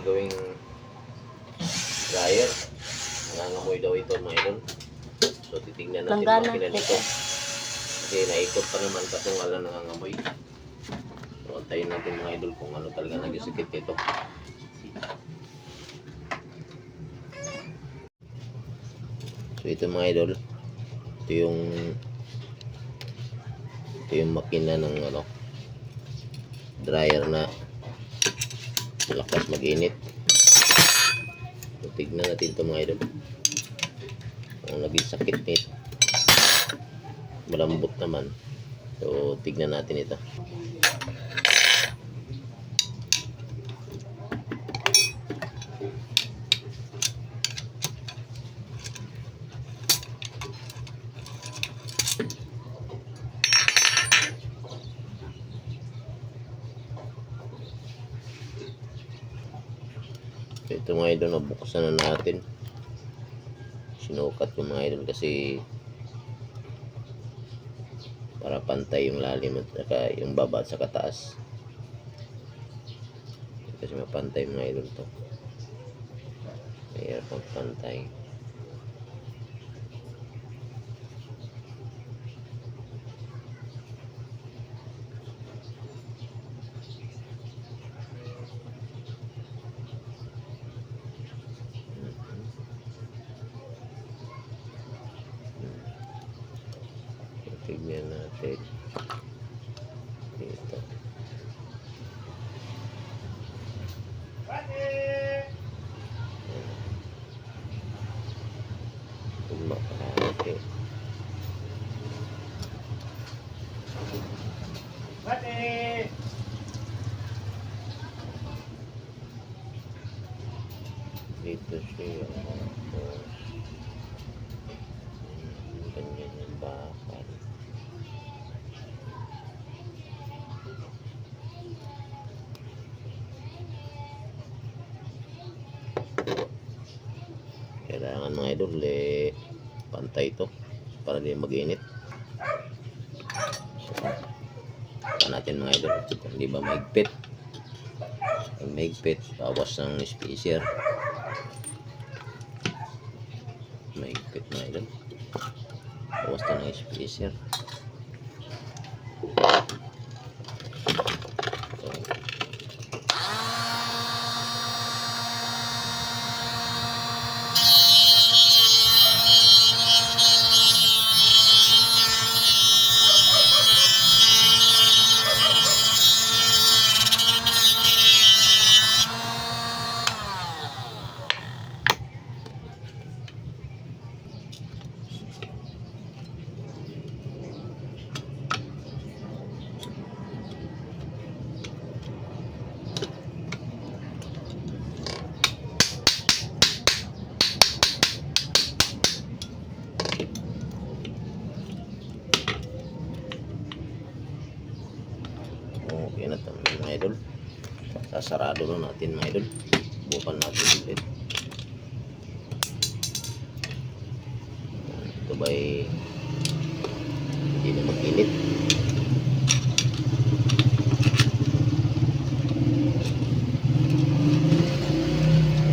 gagawing dryer. Nangangamoy daw ito mga idol. So titignan natin Langgana, makina nito. Kasi naikot pa naman kaso wala nangangamoy. So antayin natin mga idol kung ano talaga nagsikit nito. So ito mga idol. Ito yung ito yung makina ng ano dryer na malakas mag-init. So, tignan natin ito mga idol. Kung naging sakit nito. Malambot naman. So, tignan natin ito. So, ito mga idol, nabuksan na natin. Sinukat ko mga idol kasi para pantay yung lalim at saka yung baba at saka taas. Kasi mapantay mga idol to. Mahirap magpantay. Tignan natin. Dito. Kumakahati. Dito siya. Tapos, hmm, Kailangan mga idol, eh, pantay ito para di mag-init. So, natin mga idol, kung di ba maigpit. Pag maigpit, bawas ng spacer. Maigpit mga idol. Bawas ng spacer. So, Okay na ito mga idol. Sasarado na natin mga idol. Bukan natin ulit. Ito ba'y hindi na mag-init?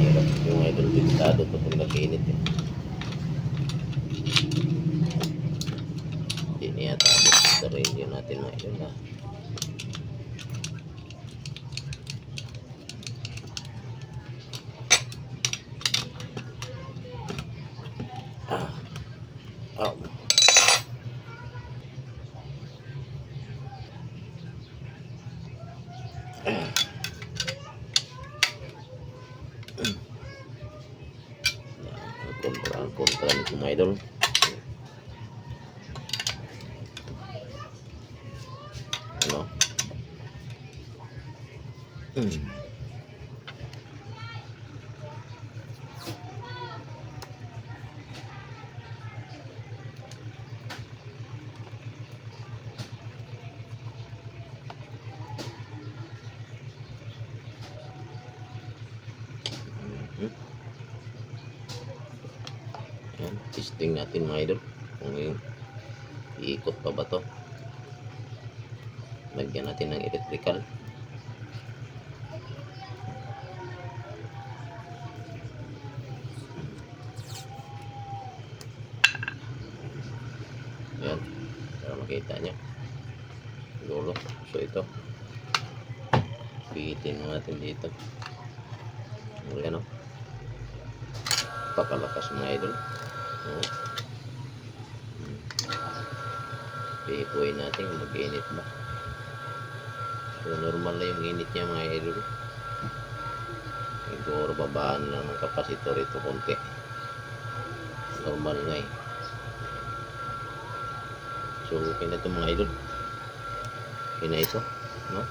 Hirap yung idol bintado ito pag nag-init eh. Hindi niya tapos ito rin natin mga idol ha. Kontra nito mga idol. Ano? Mm. Mhm testing natin mga idol kung yung iikot pa ba to. Lagyan natin ng electrical. Yan para makita nyo dulo. So ito. Pigitin natin dito. Ano oh. pakalakas mga idol. Pihipuin natin kung mag-init ba. So normal na yung init niya mga idol. Siguro babaan lang ng kapasitor ito konti. Normal na eh. So okay na ito mga idol. Okay na ito. No?